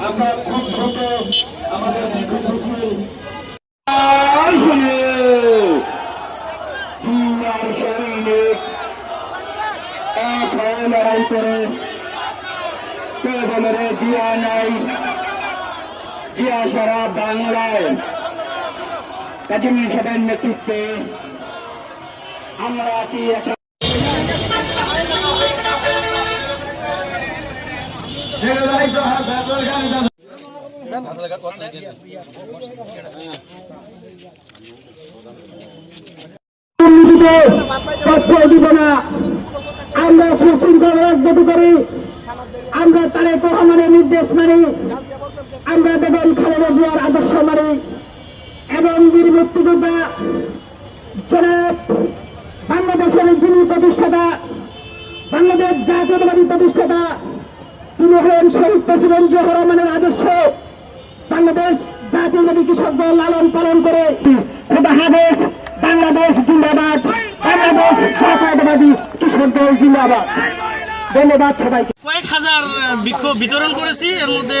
আমরা খুব দ্রুত আমাদের হয়ে লড়াই করে কে বলে জিয়া নাই। জিয়া সারা বাংলায়। কাজী সাহেবের নেতৃত্বে আমরা আছি তথ্য দিব না আমরা সুশৃঙ্খল রাজনীতি করি। আমরা তারেক রহমানের নির্দেশ মানি। আমরা বেগম খালেদা জিয়ার আদর্শ মানি। এবং বীর মুক্তিযোদ্ধা জনাব বাংলাদেশের যিনি প্রতিষ্ঠাতা, বাংলাদেশ জাতীয়তাবাদী প্রতিষ্ঠাতা তিনি হলেন শহীদ প্রেসিডেন্ট জিয়া রহমানের আদর্শ। বাংলাদেশ জাতীয়বাদী কৃষক দল লালন পালন করে খোদা বাংলাদেশ জিন্দাবাদ। বাংলাদেশ জাতীয়তাবাদী কৃষক দল জিন্দাবাদ। ধন্যবাদ সবাইকে। কয়েক হাজার আহ, বিক্ষোভ বিতরণ করেছি। এর মধ্যে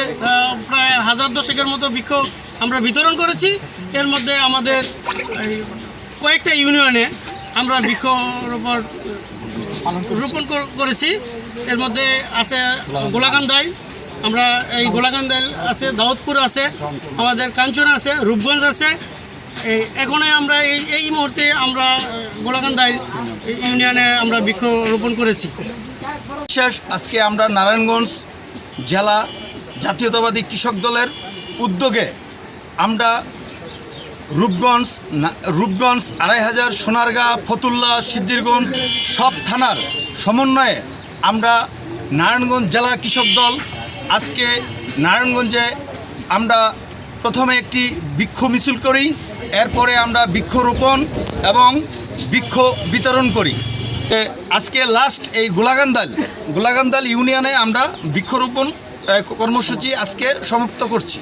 প্রায় হাজার দশেকের মতো বিক্ষোভ আমরা বিতরণ করেছি। এর মধ্যে আমাদের কয়েকটা ইউনিয়নে আমরা বৃক্ষরোপণ রোপণ কর- করেছি। এর মধ্যে আছে গোলাকান্দায় আমরা এই গোলাকান্দায় আছে দাউদপুর আছে আমাদের কাঞ্চন আছে রূপগঞ্জ আছে। এই এখানে আমরা এই এই মুহূর্তে আমরা আহ, গোলাকান্দায় ইউনিয়নে আমরা বৃক্ষরোপণ করেছি। বিশেষ আজকে আমরা নারায়ণগঞ্জ জেলা জাতীয়তাবাদী কৃষক দলের উদ্যোগে আমরা রূপগঞ্জ রূপগঞ্জ, আড়াই হাজার সোনারগাঁ, ফতুল্লা সিদ্দিরগঞ্জ সব থানার সমন্বয়ে আমরা নারায়ণগঞ্জ জেলা কৃষক দল আজকে নারায়ণগঞ্জে আমরা প্রথমে একটি বৃক্ষ মিছিল করি, এরপরে আমরা বৃক্ষরোপণ এবং বৃক্ষ বিতরণ করি। আজকে লাস্ট এই গোলাগান্দাল গোলাগান্দাল ইউনিয়নে আমরা বৃক্ষরোপণ কর্মসূচি আজকে সমাপ্ত করছি।